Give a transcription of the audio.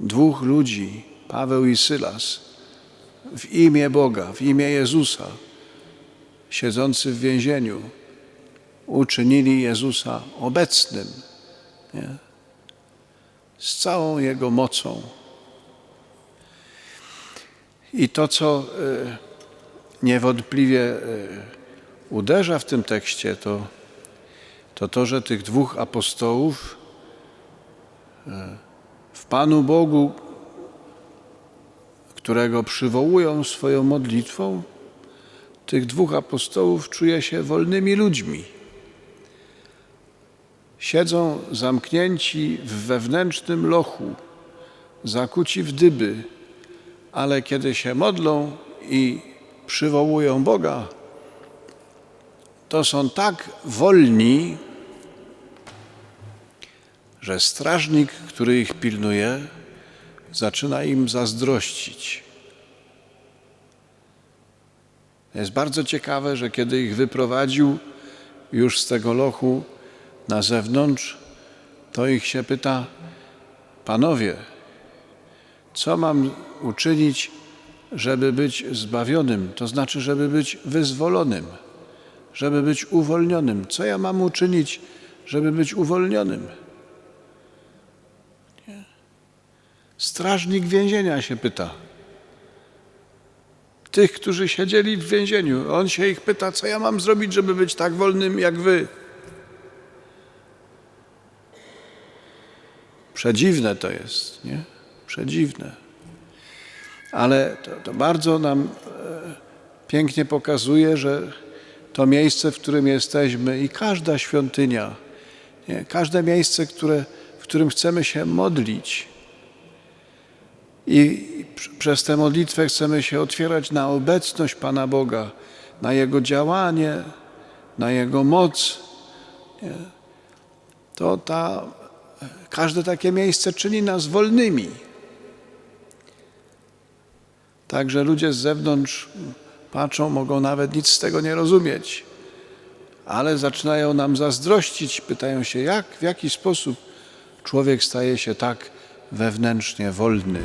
dwóch ludzi, Paweł i Sylas, w imię Boga, w imię Jezusa, siedzący w więzieniu, uczynili Jezusa obecnym nie? z całą Jego mocą. I to, co e, niewątpliwie e, uderza w tym tekście, to to, to że tych dwóch apostołów e, w Panu Bogu, którego przywołują swoją modlitwą, tych dwóch apostołów czuje się wolnymi ludźmi. Siedzą zamknięci w wewnętrznym lochu, zakuci w dyby, ale kiedy się modlą i przywołują Boga, to są tak wolni, że strażnik, który ich pilnuje, zaczyna im zazdrościć. Jest bardzo ciekawe, że kiedy ich wyprowadził już z tego lochu na zewnątrz, to ich się pyta: Panowie, co mam uczynić, żeby być zbawionym, to znaczy, żeby być wyzwolonym, żeby być uwolnionym? Co ja mam uczynić, żeby być uwolnionym? Strażnik więzienia się pyta. Tych, którzy siedzieli w więzieniu. On się ich pyta, co ja mam zrobić, żeby być tak wolnym jak wy. Przedziwne to jest, nie? Przedziwne. Ale to, to bardzo nam e, pięknie pokazuje, że to miejsce, w którym jesteśmy i każda świątynia, nie? każde miejsce, które, którym chcemy się modlić i przez tę modlitwę chcemy się otwierać na obecność Pana Boga, na Jego działanie, na Jego moc, nie? to ta, każde takie miejsce czyni nas wolnymi. Także ludzie z zewnątrz patrzą, mogą nawet nic z tego nie rozumieć, ale zaczynają nam zazdrościć, pytają się, jak, w jaki sposób człowiek staje się tak wewnętrznie wolny.